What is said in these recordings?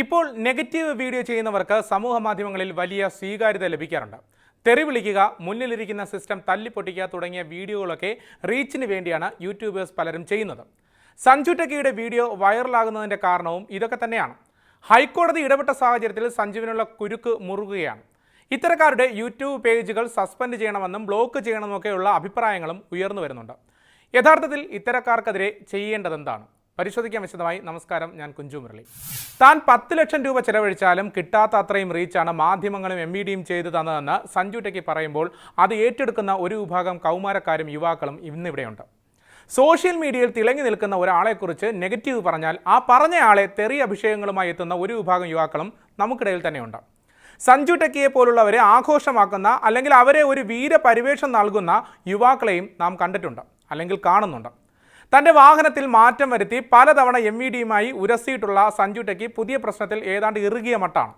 ഇപ്പോൾ negative video ചെയ്യുന്നവർക്ക് സമൂഹ മാധ്യമങ്ങളിൽ വലിയ സ്വീകാര്യത ലഭിക്കാറുണ്ട്. തെറി വിളിക്കുക മുന്നിലിരിക്കുന്ന സിസ്റ്റം തല്ലിപ്പൊട്ടിക്കുക തുടങ്ങിയ വീഡിയോകളൊക്കെ റീച്ചിന് വേണ്ടിയാണ് യൂട്യൂബേഴ്സ് പലരും ചെയ്യുന്നത്. സഞ്ജു ടെക്കിയുടെ വീഡിയോ വൈറലാകുന്നതിന്റെ കാരണവും ഇതൊക്കെ തന്നെയാണ്. ഹൈക്കോടതി ഇടപെട്ട സാഹചര്യത്തിൽ സഞ്ജുവിനുള്ള കുരുക്ക് മുറുകുകയാണ്. ഇത്തരക്കാരുടെ യൂട്യൂബ് പേജുകൾ സസ്പെൻഡ് ചെയ്യണമെന്നും ബ്ലോക്ക് ചെയ്യണമെന്നൊക്കെയുള്ള അഭിപ്രായങ്ങളും ഉയർന്നു വരുന്നുണ്ട്. യഥാർത്ഥത്തിൽ ഇത്തരക്കാർക്കെതിരെ ചെയ്യേണ്ടതെന്താണ്? പരിശോധിക്കാൻ വിശദമായി നമസ്കാരം ഞാൻ കുഞ്ചു മുരളി. താൻ പത്ത് ലക്ഷം രൂപ ചെലവഴിച്ചാലും കിട്ടാത്ത അത്രയും റീച്ചാണ് മാധ്യമങ്ങളും എം ബി ഡിയും ചെയ്തു തന്നതെന്ന് സഞ്ജു ടെക്കി പറയുമ്പോൾ അത് ഏറ്റെടുക്കുന്ന ഒരു വിഭാഗം കൗമാരക്കാരും യുവാക്കളും ഇന്നിവിടെയുണ്ട്. സോഷ്യൽ മീഡിയയിൽ തിളങ്ങി നിൽക്കുന്ന ഒരാളെക്കുറിച്ച് നെഗറ്റീവ് പറഞ്ഞാൽ ആ പറഞ്ഞയാളെ തെറി അഭിഷേകങ്ങളുമായി എത്തുന്ന ഒരു വിഭാഗം യുവാക്കളും നമുക്കിടയിൽ തന്നെയുണ്ട്. സഞ്ജു ടെക്കിയെ പോലുള്ളവരെ ആഘോഷമാക്കുന്ന അല്ലെങ്കിൽ അവരെ ഒരു വീരപരിവേഷം നൽകുന്ന യുവാക്കളെയും നാം കണ്ടിട്ടുണ്ട് അല്ലെങ്കിൽ കാണുന്നുണ്ട്. തന്റെ വാഹനത്തിൽ മാറ്റം വരുത്തി പലതവണ എം വി ഡിയുമായി ഉരസിയിട്ടുള്ള സഞ്ജു ടെക്കി പുതിയ പ്രശ്നത്തിൽ ഏതാണ്ട് ഇറുകിയ മട്ടാണ്.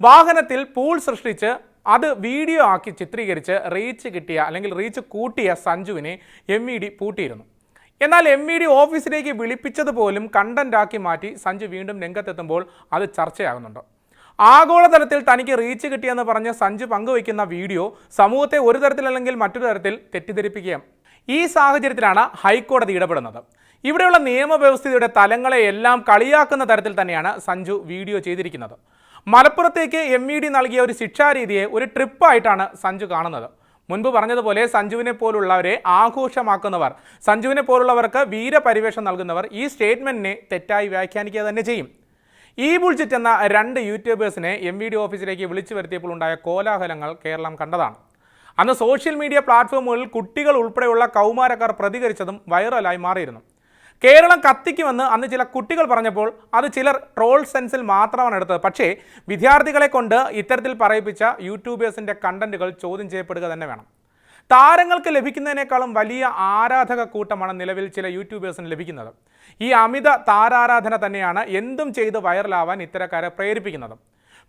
വാഹനത്തിൽ പൂൾ സൃഷ്ടിച്ച് അത് വീഡിയോ ആക്കി ചിത്രീകരിച്ച് റീച്ച് കിട്ടിയ അല്ലെങ്കിൽ റീച്ച് കൂട്ടിയ സഞ്ജുവിനെ എം ഇ ഡി പൂട്ടിയിരുന്നു. എന്നാൽ എം ഇ ഡി ഓഫീസിലേക്ക് വിളിപ്പിച്ചത് പോലും മാറ്റി സഞ്ജു വീണ്ടും രംഗത്തെത്തുമ്പോൾ അത് ചർച്ചയാകുന്നുണ്ട്. ആഗോളതലത്തിൽ തനിക്ക് റീച്ച് കിട്ടിയെന്ന് പറഞ്ഞ് സഞ്ജു പങ്കുവയ്ക്കുന്ന വീഡിയോ സമൂഹത്തെ ഒരു തരത്തിലല്ലെങ്കിൽ മറ്റൊരു തരത്തിൽ തെറ്റിദ്ധരിപ്പിക്കുകയും ഈ സാഹചര്യത്തിലാണ് ഹൈക്കോടതി ഇടപെടുന്നത്. ഇവിടെയുള്ള നിയമവ്യവസ്ഥയുടെ തലങ്ങളെ എല്ലാം കളിയാക്കുന്ന തരത്തിൽ തന്നെയാണ് സഞ്ജു വീഡിയോ ചെയ്തിരിക്കുന്നത്. മലപ്പുറത്തേക്ക് എം ഇ ഡി നൽകിയ ഒരു ശിക്ഷാരീതിയെ ഒരു ട്രിപ്പായിട്ടാണ് സഞ്ജു കാണുന്നത്. മുൻപ് പറഞ്ഞതുപോലെ സഞ്ജുവിനെ പോലുള്ളവരെ ആഘോഷമാക്കുന്നവർ സഞ്ജുവിനെ പോലുള്ളവർക്ക് വീരപരിവേഷം നൽകുന്നവർ ഈ സ്റ്റേറ്റ്മെന്റിനെ തെറ്റായി വ്യാഖ്യാനിക്കുക തന്നെ ചെയ്യും. ഈ ബുൾജിറ്റ് എന്ന രണ്ട് യൂട്യൂബേഴ്സിനെ എം വി ഡി ഓഫീസിലേക്ക് വിളിച്ചു വരുത്തിയപ്പോൾ ഉണ്ടായ കോലാഹലങ്ങൾ കേരളം കണ്ടതാണ്. അന്ന് സോഷ്യൽ മീഡിയ പ്ലാറ്റ്ഫോമുകളിൽ കുട്ടികൾ ഉൾപ്പെടെയുള്ള കൗമാരക്കാർ പ്രതികരിച്ചതും വൈറലായി മാറിയിരുന്നു. കേരളം കത്തിക്കുമെന്ന് അന്ന് ചില കുട്ടികൾ പറഞ്ഞപ്പോൾ അത് ചിലർ ട്രോൾ സെൻസിൽ മാത്രമാണ് എടുത്തത്. പക്ഷേ വിദ്യാർത്ഥികളെ കൊണ്ട് ഇത്തരത്തിൽ പറയിപ്പിച്ച യൂട്യൂബേഴ്സിന്റെ കണ്ടന്റുകൾ ചോദ്യം ചെയ്യപ്പെടുക തന്നെ വേണം. താരങ്ങൾക്ക് ലഭിക്കുന്നതിനേക്കാളും വലിയ ആരാധക കൂട്ടമാണ് നിലവിൽ ചില യൂട്യൂബേഴ്സിന് ലഭിക്കുന്നത്. ഈ അമിത താരാരാധന തന്നെയാണ് എന്തും ചെയ്ത് വൈറലാവാൻ ഇത്തരക്കാരെ പ്രേരിപ്പിക്കുന്നത്.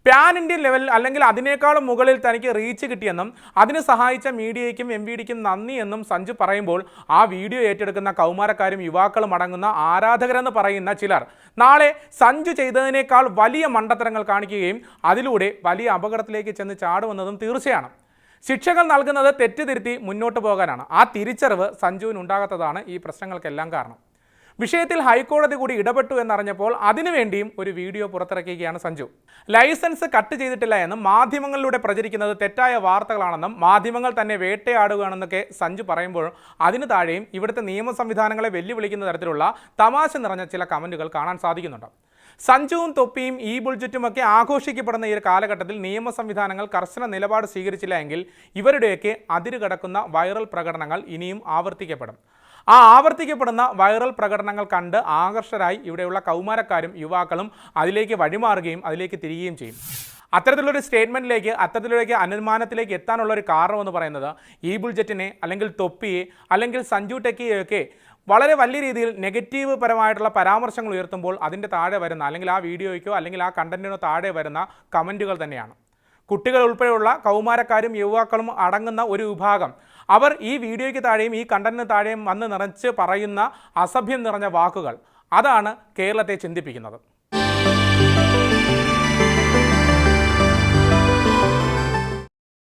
പാൻ ഇന്ത്യൻ ലെവൽ അല്ലെങ്കിൽ അതിനേക്കാളും മുകളിൽ തനിക്ക് റീച്ച് കിട്ടിയെന്നും അതിന് സഹായിച്ച മീഡിയയ്ക്കും എം വി ഡിക്കും നന്ദി എന്നും സഞ്ജു പറയുമ്പോൾ ആ വീഡിയോ ഏറ്റെടുക്കുന്ന കൗമാരക്കാരും യുവാക്കളും അടങ്ങുന്ന ആരാധകരെന്ന് പറയുന്ന ചിലർ. നാളെ സഞ്ജു ചെയ്തതിനേക്കാൾ വലിയ മണ്ടത്തരങ്ങൾ കാണിക്കുകയും അതിലൂടെ വലിയ അപകടത്തിലേക്ക് ചെന്ന് ചാടുവന്നതും തീർച്ചയാണ്. ശിക്ഷകൾ നൽകുന്നത് തെറ്റുതിരുത്തി മുന്നോട്ട് പോകാനാണ്. ആ തിരിച്ചറിവ് സഞ്ജുവിന് ഉണ്ടാകാത്തതാണ് ഈ പ്രശ്നങ്ങൾക്കെല്ലാം കാരണം. വിഷയത്തിൽ ഹൈക്കോടതി കൂടി ഇടപെട്ടു എന്നറിഞ്ഞപ്പോൾ അതിനുവേണ്ടിയും ഒരു വീഡിയോ പുറത്തിറക്കുകയാണ് സഞ്ജു. ലൈസൻസ് കട്ട് ചെയ്തിട്ടില്ല എന്നും മാധ്യമങ്ങളിലൂടെ പ്രചരിക്കുന്നത് തെറ്റായ വാർത്തകളാണെന്നും മാധ്യമങ്ങൾ തന്നെ വേട്ടയാടുകയാണെന്നൊക്കെ സഞ്ജു പറയുമ്പോൾ അതിനു താഴെയും ഇവിടുത്തെ നിയമ സംവിധാനങ്ങളെ വെല്ലുവിളിക്കുന്ന തരത്തിലുള്ള തമാശ നിറഞ്ഞ ചില കമന്റുകൾ കാണാൻ സാധിക്കുന്നുണ്ട്. സഞ്ജുവും തൊപ്പിയും ഈ ബുൾജറ്റുമൊക്കെ ആഘോഷിക്കപ്പെടുന്ന ഈ കാലഘട്ടത്തിൽ നിയമ സംവിധാനങ്ങൾ കർശന നിലപാട് സ്വീകരിച്ചില്ല എങ്കിൽ ഇവരുടെയൊക്കെ അതിരുകടക്കുന്ന വൈറൽ പ്രകടനങ്ങൾ ഇനിയും ആവർത്തിക്കപ്പെടും. ആ ആവർത്തിക്കപ്പെടുന്ന വൈറൽ പ്രകടനങ്ങൾ കണ്ട് ആകർഷരായി ഇവിടെയുള്ള കൗമാരക്കാരും യുവാക്കളും അതിലേക്ക് വഴിമാറുകയും അതിലേക്ക് തിരികുകയും ചെയ്യും. അത്തരത്തിലുള്ളൊരു സ്റ്റേറ്റ്മെന്റിലേക്ക് അത്തരത്തിലേക്ക് അനുമാനത്തിലേക്ക് എത്താനുള്ള ഒരു കാരണമെന്ന് പറയുന്നത് ഈ ബുൾജറ്റിനെ അല്ലെങ്കിൽ തൊപ്പിയെ അല്ലെങ്കിൽ സഞ്ജു ടെക്കിയെയൊക്കെ വളരെ വലിയ രീതിയിൽ നെഗറ്റീവ് പരമായിട്ടുള്ള പരാമർശങ്ങൾ ഉയർത്തുമ്പോൾ അതിന്റെ താഴെ വരുന്ന അല്ലെങ്കിൽ ആ വീഡിയോയ്ക്കോ അല്ലെങ്കിൽ ആ കണ്ടന്റിനോ താഴെ വരുന്ന കമന്റുകൾ തന്നെയാണ്. കുട്ടികൾ ഉൾപ്പെടെയുള്ള കൗമാരക്കാരും യുവാക്കളും അടങ്ങുന്ന ഒരു വിഭാഗം അവർ ഈ വീഡിയോയ്ക്ക് താഴെയും ഈ കണ്ടന്റിന് താഴെയും വന്ന് നിറച്ച് പറയുന്ന അസഭ്യം നിറഞ്ഞ വാക്കുകൾ അതാണ് കേരളത്തെ ചിന്തിപ്പിക്കുന്നത്.